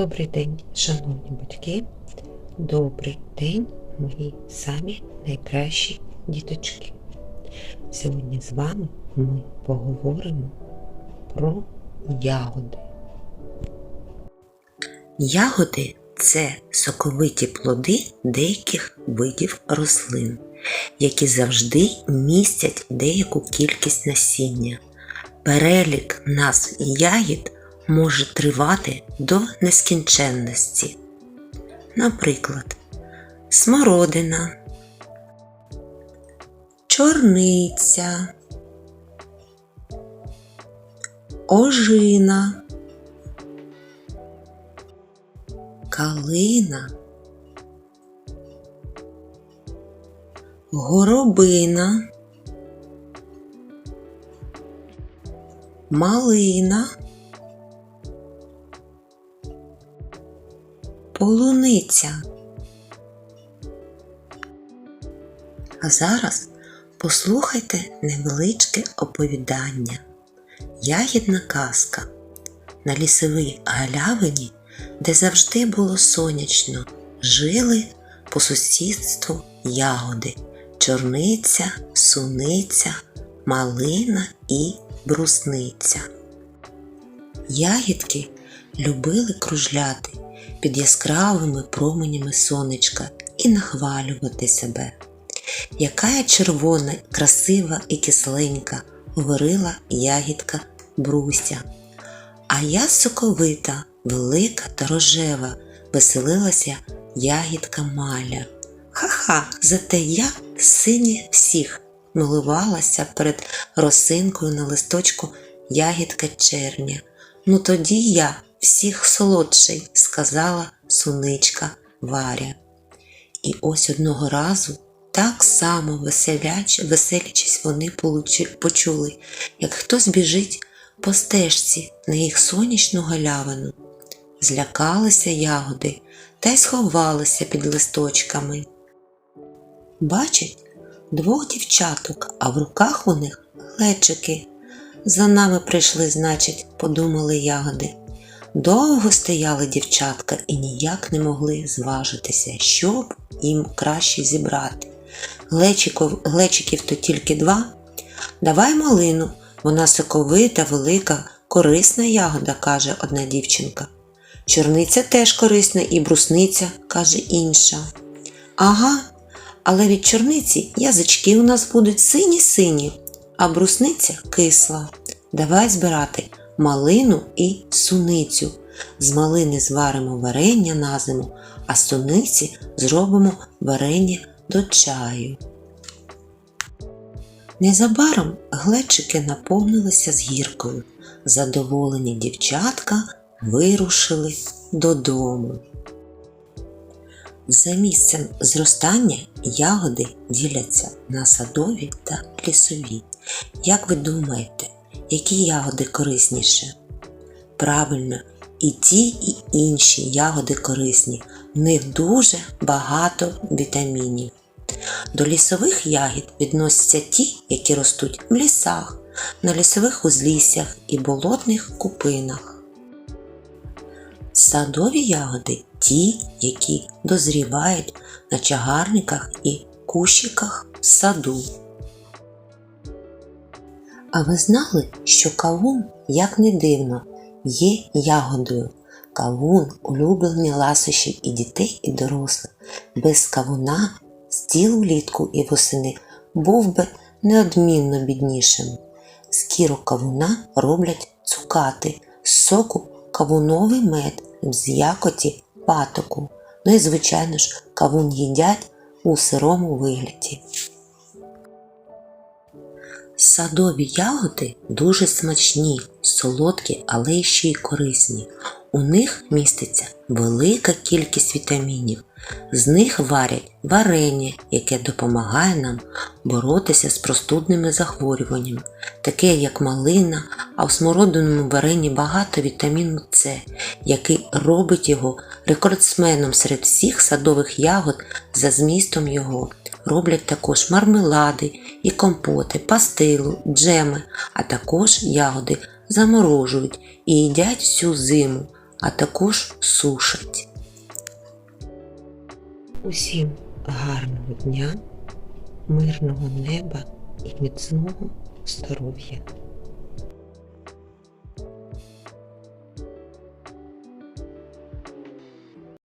Добрий день, шановні батьки. Добрий день, мої самі найкращі діточки. Сьогодні з вами ми поговоримо про ягоди. Ягоди це соковиті плоди деяких видів рослин, які завжди містять деяку кількість насіння. Перелік назв ягід може тривати до нескінченності. Наприклад, смородина, чорниця, ожина, калина, горобина, малина. Полуниця. А зараз послухайте невеличке оповідання. Ягідна казка на лісовій галявині, де завжди було сонячно, жили по сусідству ягоди, чорниця, суниця, малина і брусниця. Ягідки любили кружляти під яскравими променями сонечка і нахвалювати себе. Яка я червона, красива і кисленька, говорила ягідка Бруся. А я соковита, велика та рожева, веселилася ягідка Маля. Ха-ха, зате я сині всіх, милувалася перед росинкою на листочку ягідка черня. Ну тоді я всіх солодший, сказала суничка Варя. І ось одного разу так само веселяч, веселячись вони почули, як хтось біжить по стежці на їх сонячну галявину. Злякалися ягоди та й сховалися під листочками. Бачать двох дівчаток, а в руках у них глечики. За нами прийшли, значить, подумали ягоди. Довго стояли дівчатка і ніяк не могли зважитися, щоб їм краще зібрати. Глечиків, глечиків то тільки два. Давай малину, вона соковита, велика, корисна ягода, каже одна дівчинка. Чорниця теж корисна і брусниця, каже інша. Ага, але від чорниці язички у нас будуть сині-сині, а брусниця кисла. Давай збирати малину і суницю. З малини зваримо варення на зиму, а з суниці зробимо варення до чаю. Незабаром глечики наповнилися з гіркою. Задоволені дівчатка вирушили додому. За місцем зростання ягоди діляться на садові та лісові. Як ви думаєте, які ягоди корисніше? Правильно, і ті, і інші ягоди корисні, в них дуже багато вітамінів. До лісових ягід відносяться ті, які ростуть в лісах, на лісових узліссях і болотних купинах. Садові ягоди ті, які дозрівають на чагарниках і кущиках в саду. А ви знали, що кавун, як не дивно, є ягодою. Кавун улюблені ласощі і дітей, і дорослих. Без кавуна стіл влітку і восени був би неодмінно біднішим. З кірок кавуна роблять цукати, з соку кавуновий мед, з якоті патоку. Ну і, звичайно ж, кавун їдять у сирому вигляді. Садові ягоди дуже смачні, солодкі, але ще й корисні. У них міститься велика кількість вітамінів. З них варять варення, яке допомагає нам боротися з простудними захворюваннями, таке як малина, а в смородиному варенні багато вітаміну С, який робить його рекордсменом серед всіх садових ягод за змістом його роблять також мармелади і компоти, пастилу, джеми, а також ягоди заморожують і їдять всю зиму, а також сушать. Усім гарного дня, мирного неба і міцного здоров'я.